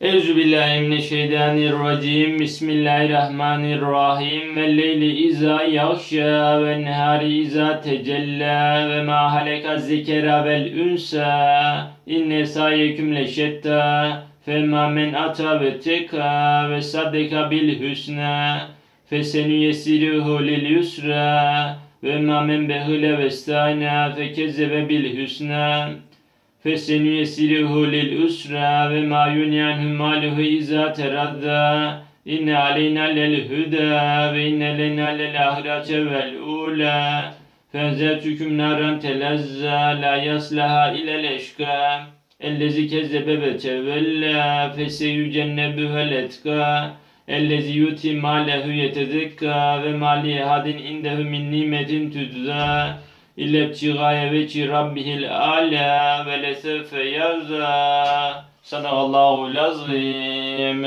Euzubillahimineşşeytanirracim. Bismillahirrahmanirrahim. Ve leyli izâ yağşâ ve nehâri izâ tecellâ ve mâ haleka zekera vel ünsâ. İnne sâyeküm leşettâ. Fema men ata ve teka ve saddeka bil hüsnâ. Fesenüyesiruhu lil yusra. Ve ma men behile ve stâna fekezzebe bil hüsnâ. فَسَنُيَسِّرُهُ لِلْاُسْرَى وَمَا يُنْيَنْهُ مَالُهُ اِذَا تَرَدَّى اِنَّ عَلَيْنَا لَلْهُدَى وَاِنَّ لَنَا لَلْاَخْرَةَ وَالْاُولَى فَاَنْزَلْتُكُمْ نَارًا تَلَزَّى لَا يَصْلَهَا اِلَى الْاَشْقَى اَلَّذِي كَذَّبَ وَتَوَلَّى فَسَيُجَنَّبُهَا الْاَتْقَى اَلَّذِي يُؤْتِي مَالَهُ يَتَزَكَّى وَمَا لِأَحَدٍ عِندَهُ مِنْ نِعْمَةٍ تُجْزَى İlle ibtigaya veci rabbihil ala ve lesefe yaza. Sadakallahu lazim.